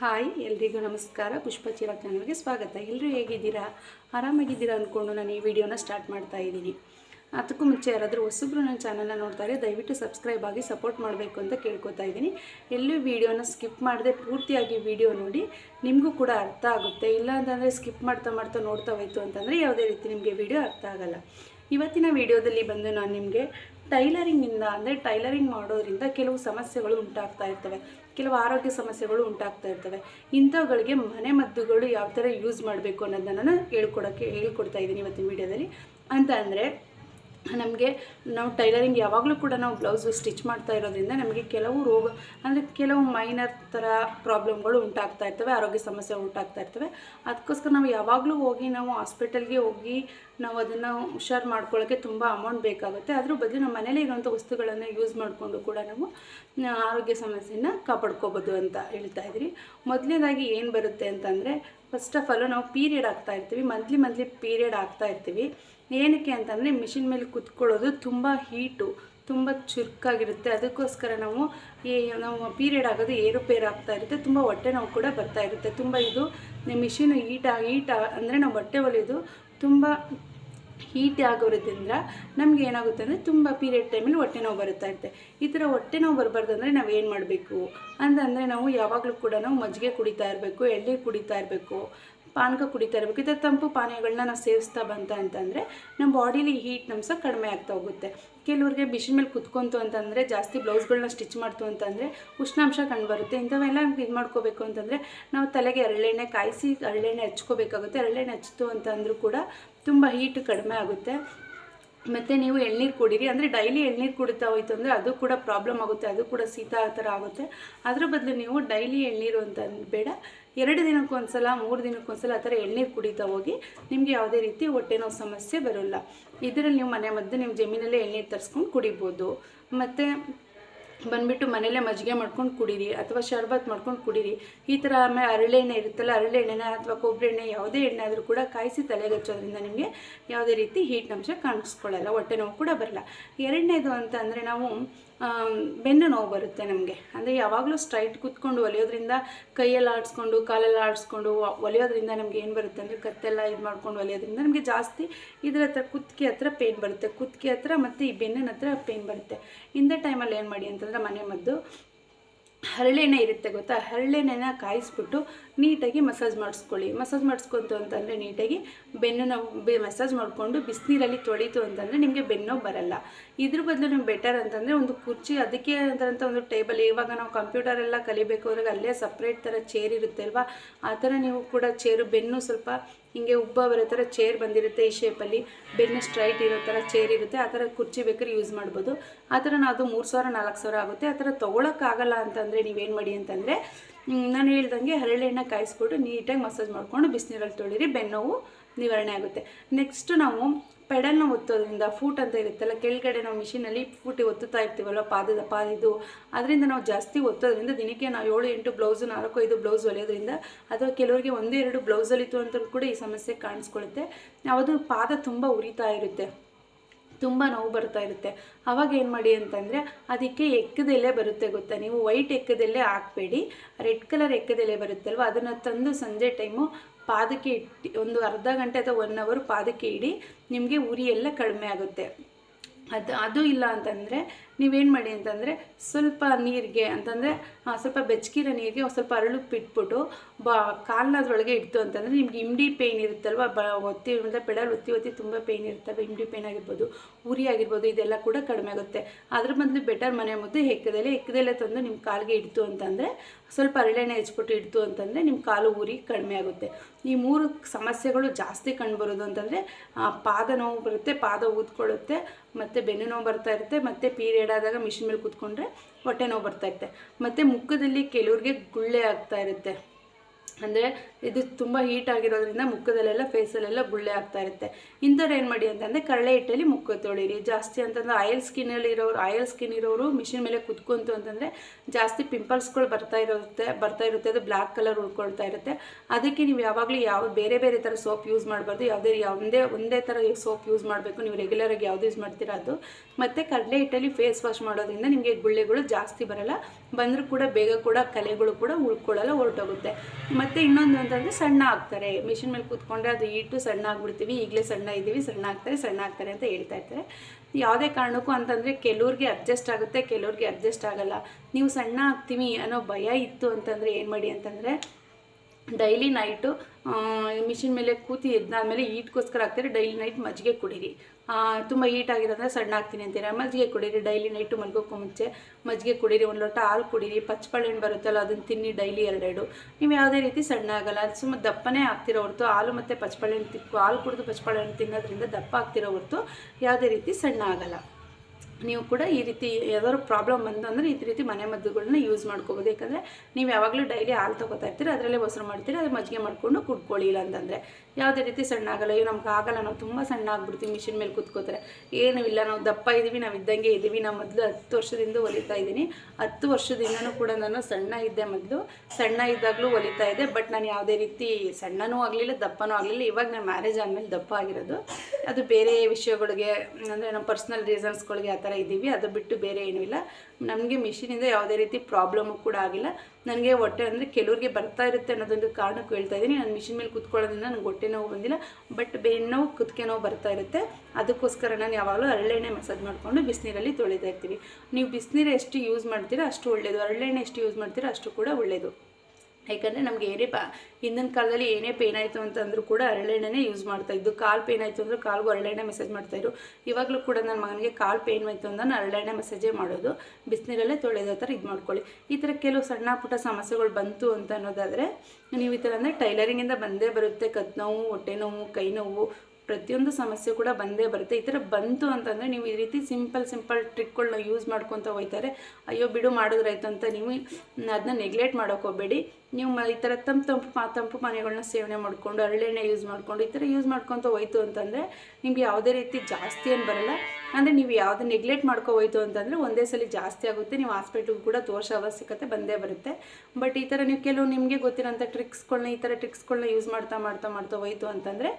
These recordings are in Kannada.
ಹಾಯ್, ಎಲ್ರಿಗೂ ನಮಸ್ಕಾರ. ಪುಷ್ಪ ಚಿರ ಚಾನಲ್ಗೆ ಸ್ವಾಗತ. ಎಲ್ಲರೂ ಹೇಗಿದ್ದೀರಾ? ಆರಾಮಾಗಿದ್ದೀರಾ ಅಂದ್ಕೊಂಡು ನಾನು ಈ ವಿಡಿಯೋನ ಸ್ಟಾರ್ಟ್ ಮಾಡ್ತಾ ಇದ್ದೀನಿ. ಅದಕ್ಕೂ ಮುಂಚೆ ಯಾರಾದರೂ ಹೊಸಬ್ರು ನನ್ನ ಚಾನಲ್ನ ನೋಡ್ತಾರೆ ದಯವಿಟ್ಟು ಸಬ್ಸ್ಕ್ರೈಬ್ ಆಗಿ ಸಪೋರ್ಟ್ ಮಾಡಬೇಕು ಅಂತ ಕೇಳ್ಕೊತಾ ಇದ್ದೀನಿ. ಎಲ್ಲೂ ವಿಡಿಯೋನ ಸ್ಕಿಪ್ ಮಾಡದೆ ಪೂರ್ತಿಯಾಗಿ ವಿಡಿಯೋ ನೋಡಿ. ನಿಮಗೂ ಕೂಡ ಅರ್ಥ ಆಗುತ್ತೆ. ಇಲ್ಲ ಅಂತಂದರೆ ಸ್ಕಿಪ್ ಮಾಡ್ತಾ ಮಾಡ್ತಾ ನೋಡ್ತಾ ಹೋಯ್ತು ಅಂತಂದರೆ ಯಾವುದೇ ರೀತಿ ನಿಮಗೆ ವಿಡಿಯೋ ಅರ್ಥ ಆಗಲ್ಲ. ಇವತ್ತಿನ ವಿಡಿಯೋದಲ್ಲಿ ಬಂದು ನಾನು ನಿಮಗೆ ಟೈಲರಿಂಗಿಂದ, ಅಂದರೆ ಟೈಲರಿಂಗ್ ಮಾಡೋದ್ರಿಂದ ಕೆಲವು ಸಮಸ್ಯೆಗಳು ಉಂಟಾಗ್ತಾ ಇರ್ತವೆ. ಕೆಲವು ಆರೋಗ್ಯ ಸಮಸ್ಯೆಗಳು ಉಂಟಾಗ್ತಾ ಇರ್ತವೆ. ಇಂಥವುಗಳಿಗೆ ಮನೆ ಮದ್ದುಗಳು ಯಾವ ಥರ ಯೂಸ್ ಮಾಡಬೇಕು ಅನ್ನೋದನ್ನು ನಾನು ಹೇಳ್ಕೊಡೋಕ್ಕೆ, ಹೇಳ್ಕೊಡ್ತಾ ಇದ್ದೀನಿ ಇವತ್ತಿನ ವಿಡಿಯೋದಲ್ಲಿ. ಅಂತ ಅಂದರೆ ನಮಗೆ ನಾವು ಟೈಲರಿಂಗ್ ಯಾವಾಗಲೂ ಕೂಡ ನಾವು ಬ್ಲೌಸು ಸ್ಟಿಚ್ ಮಾಡ್ತಾ ಇರೋದ್ರಿಂದ ನಮಗೆ ಕೆಲವು ರೋಗ, ಅಂದರೆ ಕೆಲವು ಮೈನರ್ ಥರ ಪ್ರಾಬ್ಲಮ್ಗಳು ಉಂಟಾಗ್ತಾ ಇರ್ತವೆ, ಆರೋಗ್ಯ ಸಮಸ್ಯೆ ಉಂಟಾಗ್ತಾ ಇರ್ತವೆ. ಅದಕ್ಕೋಸ್ಕರ ನಾವು ಯಾವಾಗಲೂ ಹೋಗಿ ನಾವು ಹಾಸ್ಪಿಟಲ್ಗೆ ಹೋಗಿ ನಾವು ಅದನ್ನು ಹುಷಾರು ಮಾಡ್ಕೊಳ್ಳೋಕ್ಕೆ ತುಂಬ ಅಮೌಂಟ್ ಬೇಕಾಗುತ್ತೆ. ಅದ್ರ ಬದಲು ನಮ್ಮ ಮನೇಲಿ ಇರುವಂಥ ವಸ್ತುಗಳನ್ನು ಯೂಸ್ ಮಾಡಿಕೊಂಡು ಕೂಡ ನಾವು ಆರೋಗ್ಯ ಸಮಸ್ಯೆನ ಕಾಪಾಡ್ಕೋಬೋದು ಅಂತ ಹೇಳ್ತಾ ಇದ್ರಿ. ಮೊದಲನೇದಾಗಿ ಏನು ಬರುತ್ತೆ ಅಂತಂದರೆ ಫಸ್ಟ್ ಆಫ್ ಆಲು ನಾವು ಪೀರಿಯಡ್ ಆಗ್ತಾ ಇರ್ತೀವಿ ಮಂತ್ಲಿ ಮಂತ್ಲಿ ಪೀರಿಯಡ್ ಆಗ್ತಾ ಇರ್ತೀವಿ. ಏನಕ್ಕೆ ಅಂತಂದರೆ ಮಿಷಿನ್ ಮೇಲೆ ಕುತ್ಕೊಳ್ಳೋದು ತುಂಬ ಹೀಟು ತುಂಬ ಚುರುಕಾಗಿರುತ್ತೆ. ಅದಕ್ಕೋಸ್ಕರ ನಾವು ಈ ನಾವು ಪೀರಿಯಡ್ ಆಗೋದು ಏರುಪೇರು ಆಗ್ತಾ ಇರುತ್ತೆ, ತುಂಬ ಹೊಟ್ಟೆ ನೋವು ಕೂಡ ಬರ್ತಾ ಇರುತ್ತೆ. ತುಂಬ ಇದು ಮಿಷಿನ್ ಹೀಟ್ ಹೀಟ್ ಅಂದರೆ ನಾವು ಹೊಟ್ಟೆ ಹೊಲಿಯೋದು ತುಂಬ ಹೀಟ್ ಆಗೋದ್ರಿಂದ ನಮ್ಗೆ ಏನಾಗುತ್ತೆ ಅಂದರೆ ತುಂಬ ಪೀರಿಯಡ್ ಟೈಮಲ್ಲಿ ಹೊಟ್ಟೆ ನೋವು ಬರುತ್ತಾ ಇರುತ್ತೆ. ಈ ಥರ ಹೊಟ್ಟೆ ನೋವು ಬರಬಾರ್ದು ಅಂದರೆ ನಾವು ಏನು ಮಾಡಬೇಕು? ಅಂತಂದರೆ ನಾವು ಯಾವಾಗಲೂ ಕೂಡ ನಾವು ಮಜ್ಜಿಗೆ ಕುಡಿತಾ ಇರಬೇಕು ಎಳ್ಳೆ ಕುಡಿತಾ ಇರಬೇಕು. ಪಾನಕ ಕುಡಿತಾ ಇರಬೇಕು. ಈ ತಂಪು ಪಾನೀಯಗಳನ್ನ ನಾವು ಸೇವಿಸ್ತಾ ಬಂತ ಅಂತಂದರೆ ನಮ್ಮ ಬಾಡಿಲಿ ಹೀಟ್ ನಮ್ಸ ಕಡಿಮೆ ಆಗ್ತಾ ಹೋಗುತ್ತೆ. ಕೆಲವ್ರಿಗೆ ಬಿಸಿನ ಮೇಲೆ ಕುತ್ಕೊಂತು ಅಂತಂದರೆ, ಜಾಸ್ತಿ ಬ್ಲೌಸ್ಗಳನ್ನ ಸ್ಟಿಚ್ ಮಾಡ್ತು ಅಂತಂದರೆ ಉಷ್ಣಾಂಶ ಕಂಡುಬರುತ್ತೆ ಇಂಥವೆಲ್ಲ ಇದು ಮಾಡ್ಕೋಬೇಕು ಅಂತಂದರೆ ನಾವು ತಲೆಗೆ ಹರಳೆಣ್ಣೆ ಕಾಯಿಸಿ ಹರಳೆಣ್ಣೆ ಹಚ್ಕೋಬೇಕಾಗುತ್ತೆ. ಹರಳೆಣ್ಣೆ ಹಚ್ತು ಅಂತಂದರೂ ಕೂಡ ತುಂಬ ಹೀಟ್ ಕಡಿಮೆ ಆಗುತ್ತೆ. ಮತ್ತು ನೀವು ಎಳ್ನೀರು ಕುಡೀರಿ. ಅಂದರೆ ಡೈಲಿ ಎಳ್ನೀರು ಕುಡಿತಾ ಹೋಯ್ತು ಅಂದರೆ ಅದು ಕೂಡ ಪ್ರಾಬ್ಲಮ್ ಆಗುತ್ತೆ. ಅದು ಕೂಡ ಶೀತ ಆ ಥರ ಆಗುತ್ತೆ. ಅದರ ಬದಲು ನೀವು ಡೈಲಿ ಎಳ್ನೀರು ಅಂತ ಬೇಡ. ಎರಡು ದಿನಕ್ಕೊಂದ್ಸಲ ಮೂರು ದಿನಕ್ಕೊಂದ್ಸಲ ಆ ಥರ ಎಳ್ನೀರು ಕುಡಿತಾ ಹೋಗಿ ನಿಮಗೆ ಯಾವುದೇ ರೀತಿ ಹೊಟ್ಟೆ ನೋವು ಸಮಸ್ಯೆ ಬರೋಲ್ಲ. ಇದರಲ್ಲಿ ನೀವು ಮನೆ ಮದ್ದು ನಿಮ್ಮ ಜಮೀನಲ್ಲೇ ಎಳ್ನೀರು ತರಿಸ್ಕೊಂಡು ಕುಡಿಬೋದು. ಮತ್ತು ಬಂದ್ಬಿಟ್ಟು ಮನೇಲೇ ಮಜ್ಜಿಗೆ ಮಾಡ್ಕೊಂಡು ಕುಡೀರಿ ಅಥವಾ ಶರ್ಬತ್ ಮಾಡ್ಕೊಂಡು ಕುಡೀರಿ. ಈ ಥರ ಆಮೇಲೆ ಹರಳೆಣ್ಣೆ ಇರುತ್ತಲ್ಲ ಹರಳೆಣ್ಣೆನ ಅಥವಾ ಕೊಬ್ಬರಿ ಎಣ್ಣೆ, ಯಾವುದೇ ಎಣ್ಣೆ ಆದರೂ ಕೂಡ ಕಾಯಿಸಿ ತಲೆಗಚ್ಚೋದ್ರಿಂದ ನಿಮಗೆ ಯಾವುದೇ ರೀತಿ ಹೀಟ್ ಅಂಶ ಕಾಣಿಸ್ಕೊಳ್ಳಲ್ಲ, ಹೊಟ್ಟೆ ನೋವು ಕೂಡ ಬರಲ್ಲ. ಎರಡನೇದು ಅಂತ ಅಂದರೆ ನಾವು ಬೆನ್ನು ನೋವು ಬರುತ್ತೆ ನಮಗೆ. ಅಂದರೆ ಯಾವಾಗಲೂ ಸ್ಟ್ರೈಟ್ ಕೂತ್ಕೊಂಡು ಒಲಿಯೋದ್ರಿಂದ ಕೈಯಲ್ಲಿ ಆಡಿಸ್ಕೊಂಡು, ಕಾಲೆಲ್ಲ ಆಡಿಸ್ಕೊಂಡು ಒಲಿಯೋದ್ರಿಂದ ನಮ್ಗೆ ಏನು ಬರುತ್ತೆ ಅಂದರೆ ಕತ್ತೆಲ್ಲ ಇದು ಮಾಡ್ಕೊಂಡು ಒಲಿಯೋದ್ರಿಂದ ನಮಗೆ ಜಾಸ್ತಿ ಇದರ ಹತ್ರ ಕುತ್ತಿಗೆ ಹತ್ರ ಪೇನ್ ಬರುತ್ತೆ. ಕುತ್ತಿಗೆ ಹತ್ರ ಮತ್ತು ಈ ಬೆನ್ನಿನ ಹತ್ರ ಪೇನ್ ಬರುತ್ತೆ. ಇಂಥ ಟೈಮಲ್ಲಿ ಏನು ಮಾಡಿ ಅಂತಂದರೆ ಮನೆ ಮದ್ದು ಹರಳೆಣ್ಣೆ ಇರುತ್ತೆ ಗೊತ್ತಾ? ಹರಳೆಣ್ಣೆನ ಕಾಯಿಸ್ಬಿಟ್ಟು ನೀಟಾಗಿ ಮಸಾಜ್ ಮಾಡಿಸ್ಕೊಳ್ಳಿ. ಮಸಾಜ್ ಮಾಡಿಸ್ಕೊಂತು ಅಂತಂದರೆ ನೀಟಾಗಿ ಬೆನ್ನು ನಾವು ಮಸಾಜ್ ಮಾಡಿಕೊಂಡು ಬಿಸಿನೀರಲ್ಲಿ ತೊಳೀತು ಅಂತಂದರೆ ನಿಮಗೆ ಬೆನ್ನು ಬರಲ್ಲ. ಇದ್ರ ಬದಲು ನಿಮ್ಗೆ ಬೆಟರ್ ಅಂತಂದರೆ ಒಂದು ಕುರ್ಚಿ ಅದಕ್ಕೆ ಅಂತ ಒಂದು ಟೇಬಲ್ ಇವಾಗ ನಾವು ಕಂಪ್ಯೂಟರ್ ಎಲ್ಲ ಕಲಿಬೇಕು ಅಂದ್ರೆ ಅಲ್ಲೇ ಸಪ್ರೇಟ್ ಥರ ಚೇರ್ ಇರುತ್ತೆ ಅಲ್ವಾ ಆ ಥರ ನೀವು ಕೂಡ ಚೇರು ಬೆನ್ನು ಸ್ವಲ್ಪ ಹಿಂಗೆ ಉಬ್ಬ ಬರೋ ಥರ ಚೇರ್ ಬಂದಿರುತ್ತೆ ಈ ಶೇಪಲ್ಲಿ. ಬೆನ್ನು ಸ್ಟ್ರೈಟ್ ಇರೋ ಥರ ಚೇರ್ ಇರುತ್ತೆ. ಆ ಥರ ಕುರ್ಚಿ ಬೇಕಾದ್ರೆ ಯೂಸ್ ಮಾಡ್ಬೋದು. ಆ ಥರ ನಾವು ಮೂರು ಸಾವಿರ ನಾಲ್ಕು ಸಾವಿರ ಆಗುತ್ತೆ. ಆ ಥರ ತೊಗೊಳಕ್ಕಾಗಲ್ಲ ಅಂತಂದರೆ ನೀವೇನು ಮಾಡಿ ಅಂತಂದರೆ ನಾನು ಹೇಳ್ದಂಗೆ ಹರಳೆಣ್ಣೆ ಕಾಯಿಸ್ಬಿಟ್ಟು ನೀಟಾಗಿ ಮಸಾಜ್ ಮಾಡಿಕೊಂಡು ಬಿಸಿನೀರಲ್ಲಿ ತೊಳಿರಿ ಬೆನ್ನೋವು ನಿವಾರಣೆ ಆಗುತ್ತೆ. ನೆಕ್ಸ್ಟ್ ನಾವು ಪೆಡಲ್ನ ಒತ್ತೋದ್ರಿಂದ ಫೂಟ್ ಅಂತ ಇರುತ್ತಲ್ಲ, ಕೆಳಗಡೆ ನಾವು ಮಿಷಿನಲ್ಲಿ ಫೂಟಿ ಒತ್ತುತ್ತಾ ಇರ್ತೀವಲ್ಲ ಪಾದದ ಪಾದ ಇದು ಅದರಿಂದ ನಾವು ಜಾಸ್ತಿ ಒತ್ತೋದ್ರಿಂದ ದಿನಕ್ಕೆ ನಾವು ಏಳು ಎಂಟು ಬ್ಲೌಸು ನಾಲ್ಕು ಐದು ಬ್ಲೌಸ್ ಹೊಲಿಯೋದ್ರಿಂದ ಅಥವಾ ಕೆಲವರಿಗೆ ಒಂದು ಎರಡು ಬ್ಲೌಸಲ್ಲಿತ್ತು ಅಂತ ಕೂಡ ಈ ಸಮಸ್ಯೆ ಕಾಣಿಸ್ಕೊಳ್ಳುತ್ತೆ. ಅದು ಪಾದ ತುಂಬ ಉರಿತಾ ಇರುತ್ತೆ. ತುಂಬ ನೋವು ಬರ್ತಾ ಇರುತ್ತೆ. ಅವಾಗ ಏನು ಮಾಡಿ ಅಂತಂದರೆ ಅದಕ್ಕೆ ಎಕ್ಕದೆಲೆ ಬರುತ್ತೆ ಗೊತ್ತಾ? ನೀವು ವೈಟ್ ಎಕ್ಕದೆಲೆ ಹಾಕಬೇಡಿ. ರೆಡ್ ಕಲರ್ ಎಕ್ಕದೆಲೆ ಬರುತ್ತಲ್ವ? ಅದನ್ನು ತಂದು ಸಂಜೆ ಟೈಮು ಪಾದಕ್ಕೆ ಇಟ್ಟು, ಒಂದು ಅರ್ಧ ಗಂಟೆ ಅಥವಾ ಒನ್ ಅವರ್ ಪಾದಕ್ಕೆ ಇಡಿ, ನಿಮಗೆ ಉರಿ ಎಲ್ಲ ಕಡಿಮೆ ಆಗುತ್ತೆ. ಅದು ಅದು ಇಲ್ಲ ಅಂತಂದರೆ ನೀವೇನು ಮಾಡಿ ಅಂತಂದರೆ ಸ್ವಲ್ಪ ನೀರಿಗೆ ಅಂತಂದರೆ ಸ್ವಲ್ಪ ಬೆಚ್ಚಗಿರೋ ನೀರಿಗೆ ಸ್ವಲ್ಪ ಅರಳು ಬಿಟ್ಬಿಟ್ಟು ಬ ಕಾಲನ್ನ ಅದ್ರೊಳಗೆ ಇಡ್ತು ಅಂತಂದರೆ ನಿಮ್ಗೆ ಇಮ್ಡಿ ಪೇಯ್ನ್ ಇರುತ್ತಲ್ವ, ಬ, ಒತ್ತಿ, ಅಂದರೆ ಪೆಡಲ್ ಒತ್ತಿ ಒತ್ತಿ ತುಂಬ ಪೇಯ್ನ್ ಇರ್ತವೆ ಇಮ್ಡಿ ಪೇಯ್ನ್ ಆಗಿರ್ಬೋದು, ಉರಿ ಆಗಿರ್ಬೋದು, ಇದೆಲ್ಲ ಕೂಡ ಕಡಿಮೆ ಆಗುತ್ತೆ. ಅದ್ರ ಬದಲು ಬೆಟರ್ ಮನೆ ಮುದ್ದು ಹೆಕ್ಕದಲ್ಲೇ ಹೆಕ್ಕದಲ್ಲೇ ತಂದು ನಿಮ್ಮ ಕಾಲಿಗೆ ಇಡ್ತು ಅಂತಂದರೆ, ಸ್ವಲ್ಪ ಅರಳೆಣ್ಣೆ ಹೆಚ್ಬಿಟ್ಟು ಇಡ್ತು ಅಂತಂದರೆ ನಿಮ್ಮ ಕಾಲು ಉರಿ ಕಡಿಮೆ ಆಗುತ್ತೆ. ಈ ಮೂರು ಸಮಸ್ಯೆಗಳು ಜಾಸ್ತಿ ಕಂಡುಬರೋದು ಅಂತಂದರೆ ಪಾದ ನೋವು ಬರುತ್ತೆ, ಪಾದ ಊದ್ಕೊಳ್ಳುತ್ತೆ, ಮತ್ತು ಬೆನ್ನು ನೋವು ಬರ್ತಾ ಇರುತ್ತೆ, ಮತ್ತು ಪೀರಿಯಡ್ ಆದಾಗ ಮಿಷಿನ್ ಮೇಲೆ ಕೂತ್ಕೊಂಡ್ರೆ ಹೊಟ್ಟೆ ನೋವು ಬರ್ತಾ ಇರುತ್ತೆ. ಮತ್ತು ಮುಖದಲ್ಲಿ ಕೆಲವ್ರಿಗೆ ಗುಳ್ಳೆ ಆಗ್ತಾ ಇರುತ್ತೆ. ಅಂದರೆ ಇದು ತುಂಬ ಹೀಟ್ ಆಗಿರೋದ್ರಿಂದ ಮುಖದಲ್ಲೆಲ್ಲ ಫೇಸಲ್ಲೆಲ್ಲ ಗುಳ್ಳೆ ಆಗ್ತಾ ಇರುತ್ತೆ. ಇಂಥವ್ರು ಏನು ಮಾಡಿ ಅಂತಂದರೆ ಕಡಲೆ ಹಿಟ್ಟಲ್ಲಿ ಮುಖ ತೊಳಿರಿ. ಜಾಸ್ತಿ ಅಂತಂದ್ರೆ ಆಯಿಲ್ ಸ್ಕಿನ್ನಲ್ಲಿ ಇರೋರು ಆಯಿಲ್ ಸ್ಕಿನ್ ಇರೋರು ಮಿಷಿನ್ ಮೇಲೆ ಕುತ್ಕೊಂತು ಅಂತಂದರೆ ಜಾಸ್ತಿ ಪಿಂಪಲ್ಸ್ಗಳು ಬರ್ತಾ ಇರುತ್ತೆ ಬರ್ತಾ ಇರುತ್ತೆ. ಅದು ಬ್ಲ್ಯಾಕ್ ಕಲರ್ ಉಳ್ಕೊಳ್ತಾ ಇರುತ್ತೆ. ಅದಕ್ಕೆ ನೀವು ಯಾವಾಗಲೂ ಯಾವ, ಬೇರೆ ಬೇರೆ ಥರ ಸೋಪ್ ಯೂಸ್ ಮಾಡಬಾರ್ದು. ಯಾವುದೇ ಯಾವುದೇ, ಒಂದೇ ಥರ ಸೋಪ್ ಯೂಸ್ ಮಾಡಬೇಕು. ನೀವು ರೆಗ್ಯುಲರಾಗಿ ಯಾವ್ದು ಯೂಸ್ ಮಾಡ್ತೀರಾ ಅದು. ಮತ್ತು ಕಡಲೆ ಹಿಟ್ಟಲ್ಲಿ ಫೇಸ್ ವಾಶ್ ಮಾಡೋದ್ರಿಂದ ನಿಮಗೆ ಗುಳ್ಳೆಗಳು ಜಾಸ್ತಿ ಬರಲ್ಲ. ಬಂದರೂ ಕೂಡ ಬೇಗ ಕೂಡ ಕಲೆಗಳು ಕೂಡ ಉಳ್ಕೊಳ್ಳಲ್ಲ ಹೊರಟೋಗುತ್ತೆ. ಮತ್ತು ಇನ್ನೊಂದು ಅಂತಂದರೆ ಸಣ್ಣ ಆಗ್ತಾರೆ. ಮಿಷಿನ್ ಮೇಲೆ ಕೂತ್ಕೊಂಡ್ರೆ ಅದು ಇಟ್ಟು ಸಣ್ಣ ಆಗ್ಬಿಡ್ತೀವಿ. ಈಗಲೇ ಸಣ್ಣ ಇದ್ದೀವಿ. ಸಣ್ಣ ಆಗ್ತಾರೆ ಸಣ್ಣ ಆಗ್ತಾರೆ ಅಂತ ಹೇಳ್ತಾ ಇರ್ತಾರೆ. ಯಾವುದೇ ಕಾರಣಕ್ಕೂ ಅಂತಂದರೆ ಕೆಲವ್ರಿಗೆ ಅಡ್ಜಸ್ಟ್ ಆಗುತ್ತೆ, ಕೆಲವ್ರಿಗೆ ಅಡ್ಜಸ್ಟ್ ಆಗಲ್ಲ. ನೀವು ಸಣ್ಣ ಆಗ್ತೀವಿ ಅನ್ನೋ ಭಯ ಇತ್ತು ಅಂತಂದರೆ ಏನು ಮಾಡಿ ಅಂತಂದರೆ ಡೈಲಿ ನೈಟು ಮಿಷಿನ್ ಮೇಲೆ ಕೂತಿ ಎದ್ದಾದಮೇಲೆ ಈಟ್ಗೋಸ್ಕರ ಹಾಕ್ತೀರಿ, ಡೈಲಿ ನೈಟ್ ಮಜ್ಜಿಗೆ ಕುಡೀರಿ. ತುಂಬ ಹೀಟ್ ಆಗಿರೋದ್ರೆ ಸಣ್ಣ ಆಗ್ತೀನಿ ಅಂತೀರ? ಮಜ್ಜಿಗೆ ಕುಡೀರಿ, ಡೈಲಿ ನೈಟು ಮಲ್ಗೋಕ್ಕೂ ಮುಂಚೆ ಮಜ್ಜಿಗೆ ಕುಡೀರಿ, ಒಂದು ಲೋಟ ಹಾಲು ಕುಡೀರಿ ಪಚ್ಚಬಾಳೆಹಣ್ಣು ಬರುತ್ತಲ್ಲ, ಅದನ್ನು ತಿನ್ನಿ ಡೈಲಿ ಎರಡೆರಡು. ನೀವು ಯಾವುದೇ ರೀತಿ ಸಣ್ಣ ಆಗಲ್ಲ ಅದು ಸುಮ್ಮ ದಪ್ಪನೇ ಆಗ್ತಿರೋ ಹೊರತು ಹಾಲು ಮತ್ತು ಪಚ್ಚಬಾಳೆಹಣ್ಣು ತಿಕ್ಕು, ಹಾಲು ಕುಡಿದು ಪಚ್ಚಬಾಳೆಹಣ್ಣು ತಿನ್ನೋದ್ರಿಂದ ದಪ್ಪ ಆಗ್ತಿರೋ ಹೊರತು ಯಾವುದೇ ರೀತಿ ಸಣ್ಣ ಆಗಲ್ಲ. ನೀವು ಕೂಡ ಈ ರೀತಿ ಯಾವ್ದಾದ್ರು ಪ್ರಾಬ್ಲಮ್ ಬಂತು ಅಂದರೆ ಈ ರೀತಿ ಮನೆ ಮದ್ದುಗಳನ್ನ ಯೂಸ್ ಮಾಡ್ಕೋಬೋದು. ಯಾಕಂದರೆ ನೀವು ಯಾವಾಗಲೂ ಡೈಲಿ ಹಾಲು ತೊಗೋತಾ ಇರ್ತೀರಿ, ಅದರಲ್ಲೇ ಮೊಸರು ಮಾಡ್ತೀರಿ, ಅದು ಮಜ್ಜಿಗೆ ಮಾಡಿಕೊಂಡು ಕುಡ್ಕೊಳ್ಳಿ ಇಲ್ಲ ಅಂತಂದರೆ ಯಾವುದೇ ರೀತಿ ಸಣ್ಣ ಆಗಲ್ಲ ಅಯ್ಯೋ, ನಮ್ಗೆ ಆಗಲ್ಲ. ನಾವು ತುಂಬ ಸಣ್ಣ ಆಗ್ಬಿಡ್ತೀವಿ ಮಿಷಿನ್ ಮೇಲೆ ಕೂತ್ಕೋತಾರೆ. ಏನೂ ಇಲ್ಲ. ನಾವು ದಪ್ಪ ಇದ್ದೀವಿ, ನಾವು ಇದ್ದಂಗೆ ಇದ್ದೀವಿ. ನಾವು ಮೊದಲು ಹತ್ತು ವರ್ಷದಿಂದ ಹೊಲಿತಾ ಇದ್ದೀನಿ. ಹತ್ತು ವರ್ಷದಿಂದನೂ ಕೂಡ ನಾನು ಸಣ್ಣ ಇದ್ದೆ ಮೊದಲು. ಸಣ್ಣ ಇದ್ದಾಗಲೂ ಹೊಲಿತಾ ಇದ್ದೆ. ಬಟ್ ನಾನು ಯಾವುದೇ ರೀತಿ ಸಣ್ಣನೂ ಆಗಲಿಲ್ಲ, ದಪ್ಪನೂ ಆಗಲಿಲ್ಲ. ಇವಾಗ ನಾನು ಮ್ಯಾರೇಜ್ ಆದಮೇಲೆ ದಪ್ಪ ಆಗಿರೋದು. ಅದು ಬೇರೆ ವಿಷಯಗಳಿಗೆ, ಅಂದರೆ ನಮ್ಮ ಪರ್ಸ್ನಲ್ ರೀಸನ್ಸ್ಗಳಿಗೆ ಆ ಥರ ಇದ್ದೀವಿ. ಅದು ಬಿಟ್ಟು ಬೇರೆ ಏನೂ ಇಲ್ಲ. ನಮಗೆ ಮಿಷಿನಿಂದ ಯಾವುದೇ ರೀತಿ ಪ್ರಾಬ್ಲಮ್ಮು ಕೂಡ ಆಗಿಲ್ಲ. ನನಗೆ ಹೊಟ್ಟೆ ಅಂದರೆ ಕೆಲವ್ರಿಗೆ ಬರ್ತಾ ಇರುತ್ತೆ ಅನ್ನೋದೊಂದು ಕಾರಣಕ್ಕೆ ಹೇಳ್ತಾ ಇದ್ದೀನಿ. ನಾನು ಮಿಷಿನ್ ಮೇಲೆ ಕುತ್ಕೊಳ್ಳೋದ್ರಿಂದ ನನಗೆ ಹೊಟ್ಟೆ ನೋವು ಬಂದಿಲ್ಲ. ಬಟ್ ಬೆನ್ನು ಕುತ್ತಿಗೆ ನೋವು ಬರ್ತಾ ಇರುತ್ತೆ. ಅದಕ್ಕೋಸ್ಕರ ನಾನು ಯಾವಾಗಲೂ ಹರಳೆಣ್ಣೆ ಮಸಾಜ್ ಮಾಡಿಕೊಂಡು ಬಿಸಿನೀರಲ್ಲಿ ತೊಳಿತಾ ಇರ್ತೀವಿ. ನೀವು ಬಿಸಿನೀರು ಎಷ್ಟು ಯೂಸ್ ಮಾಡ್ತೀರಾ ಅಷ್ಟು ಒಳ್ಳೆಯದು ಹರಳೆಣ್ಣೆ ಎಷ್ಟು ಯೂಸ್ ಮಾಡ್ತೀರಾ ಅಷ್ಟು ಕೂಡ ಒಳ್ಳೆಯದು ಯಾಕಂದರೆ ನಮಗೆ ಏನೇ ಪಾ, ಹಿಂದಿನ ಕಾಲದಲ್ಲಿ ಏನೇ ಪೇನ್ ಆಯಿತು ಅಂತಂದರೂ ಕೂಡ ಹರಳೆಣ್ಣೆನೇ ಯೂಸ್ ಮಾಡ್ತಾಯಿದ್ದು ಕಾಲು ಪೇನ್ ಆಯಿತು ಅಂದರೆ ಕಾಲ್ಗೂ ಹರಳೆಣ್ಣೆ ಮೆಸೇಜ್ ಮಾಡ್ತಾಯಿದ್ರು ಇವಾಗಲೂ ಕೂಡ ನನ್ನ ಮಗನಿಗೆ ಕಾಲು ಪೇನ್ ಆಯಿತು ಅಂತ ನಾನು ಹರಳೆಣ್ಣೆ ಮೆಸೇಜೇ ಮಾಡೋದು. ಬಿಸಿನೀರಲ್ಲೇ ತೊಳೆಯೋ ಥರ ಇದು ಮಾಡ್ಕೊಳ್ಳಿ. ಈ ಥರ ಕೆಲವು ಸಣ್ಣ ಪುಟ್ಟ ಸಮಸ್ಯೆಗಳು ಬಂತು ಅಂತ ಅನ್ನೋದಾದರೆ, ನೀವು ಈ ಥರ ಅಂದರೆ ಟೈಲರಿಂಗಿಂದ ಬಂದೇ ಬರುತ್ತೆ. ಕತ್ ನೋವು ಹೊಟ್ಟೆ ನೋವು, ಕೈ ನೋವು ಪ್ರತಿಯೊಂದು ಸಮಸ್ಯೆ ಕೂಡ ಬಂದೇ ಬರುತ್ತೆ. ಈ ಥರ ಬಂತು ಅಂತಂದರೆ ನೀವು ಈ ರೀತಿ ಸಿಂಪಲ್ ಸಿಂಪಲ್ ಟ್ರಿಕ್ಗಳನ್ನ ಯೂಸ್ ಮಾಡ್ಕೊತ ಹೋಯ್ತಾರೆ. ಅಯ್ಯೋ ಬಿಡು ಮಾಡಿದ್ರಾಯ್ತು ಅಂತ ನೀವು ಅದನ್ನ ನೆಗ್ಲೆಕ್ಟ್ ಮಾಡೋಕೆ ಹೋಗಬೇಡಿ. ನೀವು ಮ- ಈ ಥರ ತಂಪು ತಂಪು ಪಾ ತಂಪು ಮನೆಗಳನ್ನ ಸೇವನೆ ಮಾಡಿಕೊಂಡು, ಹರಳೆಣ್ಣೆ ಯೂಸ್ ಮಾಡಿಕೊಂಡು, ಈ ಥರ ಯೂಸ್ ಮಾಡ್ಕೊತ ಹೋಯ್ತು ಅಂತಂದರೆ ನಿಮ್ಗೆ ಯಾವುದೇ ರೀತಿ ಜಾಸ್ತಿ ಏನು ಬರಲ್ಲ. ಅಂದರೆ ನೀವು ಯಾವುದು ನೆಗ್ಲೆಕ್ಟ್ ಮಾಡ್ಕೊ ಹೋಯ್ತು ಅಂತಂದರೆ ಒಂದೇ ಸಲ ಜಾಸ್ತಿ ಆಗುತ್ತೆ. ನೀವು ಹಾಸ್ಪಿಟ್ಲಿಗೆ ಕೂಡ ತೋರಿಸೋ ಅವಶ್ಯಕತೆ ಬಂದೇ ಬರುತ್ತೆ. ಬಟ್ ಈ ಥರ ನೀವು ಕೆಲವು ನಿಮಗೆ ಗೊತ್ತಿರೋಂಥ ಟ್ರಿಕ್ಸ್ಗಳನ್ನ ಈ ಥರ ಟ್ರಿಕ್ಸ್ಗಳನ್ನ ಯೂಸ್ ಮಾಡ್ತಾ ಮಾಡ್ತಾ ಮಾಡ್ತಾ ಹೋಯ್ತು ಅಂತಂದರೆ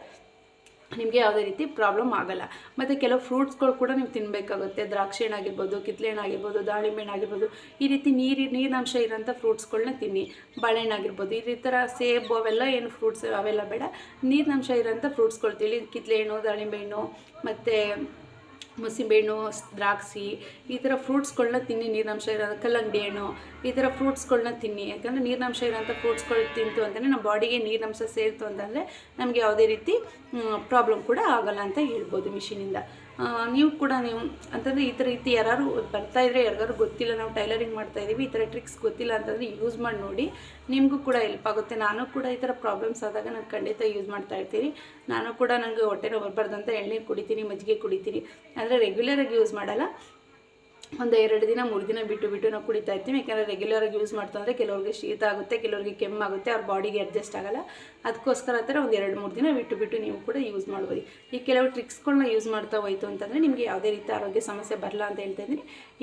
ನಿಮಗೆ ಯಾವುದೇ ರೀತಿ ಪ್ರಾಬ್ಲಮ್ ಆಗಲ್ಲ. ಮತ್ತು ಕೆಲವು ಫ್ರೂಟ್ಸ್ಗಳು ಕೂಡ ನೀವು ತಿನ್ನಬೇಕಾಗುತ್ತೆ ದ್ರಾಕ್ಷಿ ಹಣ್ಣಾಗಿರ್ಬೋದು ಕಿತ್ಲೆ ಹಣ್ಣಾಗಿರ್ಬೋದು ದಾಳಿಂಬೆ ಹಣ್ಣಾಗಿರ್ಬೋದು ಈ ರೀತಿ ನೀರಿ, ನೀರಿನಂಶ ಇರೋಂಥ ಫ್ರೂಟ್ಸ್ಗಳನ್ನ ತಿನ್ನಿ. ಬಾಳೆಹಣ್ಣು ಆಗಿರ್ಬೋದು, ಈ ಥರ ಸೇಬು ಅವೆಲ್ಲ ಏನು ಫ್ರೂಟ್ಸ್ ಅವೆಲ್ಲ ಬೇಡ. ನೀರಿನಂಶ ಇರೋಂಥ ಫ್ರೂಟ್ಸ್ಗಳು ತಿಳಿ ಕಿತ್ಲೆ ಹಣ್ಣು, ದಾಳಿಂಬೆ ಹಣ್ಣು, ಮತ್ತು ಮುಸಿಂಬೆಹಣ್ಣು ದ್ರಾಕ್ಷಿ ಈ ಥರ ಫ್ರೂಟ್ಸ್ಗಳನ್ನ ತಿನ್ನಿ, ನೀರಿನಂಶ ಇರೋ ಕಲ್ಲಂಗಡಿ ಹಣ್ಣು ಈ ಥರ ಫ್ರೂಟ್ಸ್ಗಳನ್ನ ತಿನ್ನಿ. ಯಾಕಂದರೆ ನೀರಿನಂಶ ಇರೋಂಥ ಫ್ರೂಟ್ಸ್ಗಳು ತಿಂತು ಅಂತಲೇ ನಮ್ಮ ಬಾಡಿಗೆ ನೀರಿನಂಶ ಸೇರಿತು ಅಂತಂದರೆ ನಮಗೆ ಯಾವುದೇ ರೀತಿ ಪ್ರಾಬ್ಲಮ್ ಕೂಡ ಆಗೋಲ್ಲ ಅಂತ ಹೇಳ್ಬೋದು ಮಿಷಿನಿಂದ. ನೀವು ಕೂಡ ನೀವು ಅಂತಂದರೆ ಈ ಥರ ರೀತಿ ಯಾರು ಬರ್ತಾ ಇದ್ರೆ ಯಾರಿಗಾರು ಗೊತ್ತಿಲ್ಲ, ನಾವು ಟೈಲರಿಂಗ್ ಮಾಡ್ತಾ ಇದ್ದೀವಿ ಈ ಥರ ಟ್ರಿಕ್ಸ್ ಗೊತ್ತಿಲ್ಲ ಅಂತಂದರೆ ಯೂಸ್ ಮಾಡಿ ನೋಡಿ. ನಿಮಗೂ ಕೂಡ ಹೆಲ್ಪ್ ಆಗುತ್ತೆ. ನಾನು ಕೂಡ ಈ ಥರ ಪ್ರಾಬ್ಲಮ್ಸ್ ಆದಾಗ ನಾನು ಖಂಡಿತ ಯೂಸ್ ಮಾಡ್ತಾ ಇರ್ತೀನಿ. ನಾನು ಕೂಡ ನನಗೆ ಹೊಟ್ಟೆ ನೋವು ಬರಬಾರ್ದು ಅಂತ ಎಣ್ಣೆ ಕುಡಿತೀನಿ, ಮಜ್ಜಿಗೆ ಕುಡಿತೀನಿ. ಅಂದರೆ ರೆಗ್ಯುಲರಾಗಿ ಯೂಸ್ ಮಾಡಲ್ಲ. ಒಂದು ಎರಡು ದಿನ, ಮೂರು ದಿನ ಬಿಟ್ಟು ಬಿಟ್ಟು ನಾವು ಕುಡಿತಾ ಇರ್ತೀವಿ. ಯಾಕಂದರೆ ರೆಗ್ಯುಲರಾಗಿ ಯೂಸ್ ಮಾಡ್ತಂದರೆ ಕೆಲವ್ರಿಗೆ ಶೀತ ಆಗುತ್ತೆ, ಕೆಲವ್ರಿಗೆ ಕೆಮ್ಮಾಗುತ್ತೆ ಅವ್ರ ಬಾಡಿಗೆ ಅಡ್ಜಸ್ಟ್ ಆಗಲ್ಲ. ಅದಕ್ಕೋಸ್ಕರ ಆ ಥರ ಒಂದು ಎರಡು, ಮೂರು ದಿನ ಬಿಟ್ಟು ಬಿಟ್ಟು ನೀವು ಕೂಡ ಯೂಸ್ ಮಾಡ್ಬೋದು. ಈ ಕೆಲವು ಟ್ರಿಕ್ಸ್ಗಳನ್ನ ಯೂಸ್ ಮಾಡ್ತಾ ಹೋಯಿತು ಅಂತಂದರೆ ನಿಮಗೆ ಯಾವುದೇ ರೀತಿ ಆರೋಗ್ಯ ಸಮಸ್ಯೆ ಬರಲ್ಲ ಅಂತ ಹೇಳ್ತಾ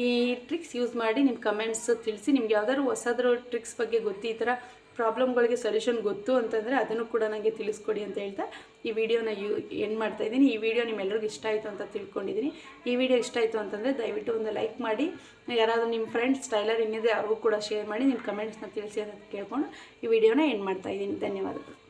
ಈ ಟ್ರಿಕ್ಸ್ ಯೂಸ್ ಮಾಡಿ ನಿಮ್ಮ ಕಮೆಂಟ್ಸ್ ತಿಳಿಸಿ, ನಿಮ್ಗೆ ಯಾವ್ದಾದ್ರು ಹೊಸದ್ರ ಟ್ರಿಕ್ಸ್ ಬಗ್ಗೆ ಗೊತ್ತಿ ಈ ಥರ ಪ್ರಾಬ್ಲಮ್ಗಳಿಗೆ ಸೊಲ್ಯೂಷನ್ ಗೊತ್ತು ಅಂತಂದರೆ ಅದನ್ನು ಕೂಡ ನನಗೆ ತಿಳಿಸ್ಕೊಡಿ ಅಂತ ಹೇಳ್ತಾ ಈ ವಿಡಿಯೋನ ಯು ಎಂಡ್ ಮಾಡ್ತಾ ಇದ್ದೀನಿ. ಈ ವಿಡಿಯೋ ನಿಮ್ಮೆಲ್ಲರಿಗೂ ಇಷ್ಟ ಆಯಿತು ಅಂತ ತಿಳ್ಕೊಂಡಿದ್ದೀನಿ. ಈ ವಿಡಿಯೋ ಇಷ್ಟ ಆಯಿತು ಅಂತಂದರೆ ದಯವಿಟ್ಟು ಒಂದು ಲೈಕ್ ಮಾಡಿ. ಯಾರಾದರೂ ನಿಮ್ಮ ಫ್ರೆಂಡ್ಸ್ ಸ್ಟೈಲರ್ ಏನಿದೆ ಅವ್ರಿಗೂ ಕೂಡ ಶೇರ್ ಮಾಡಿ, ನಿಮ್ಮ ಕಮೆಂಟ್ಸ್ನ ತಿಳಿಸಿ ಅಂತ ಕೇಳ್ಕೊಂಡು ಈ ವಿಡಿಯೋನ ಎಂಡ್ ಮಾಡ್ತಾ ಇದ್ದೀನಿ. ಧನ್ಯವಾದಗಳು.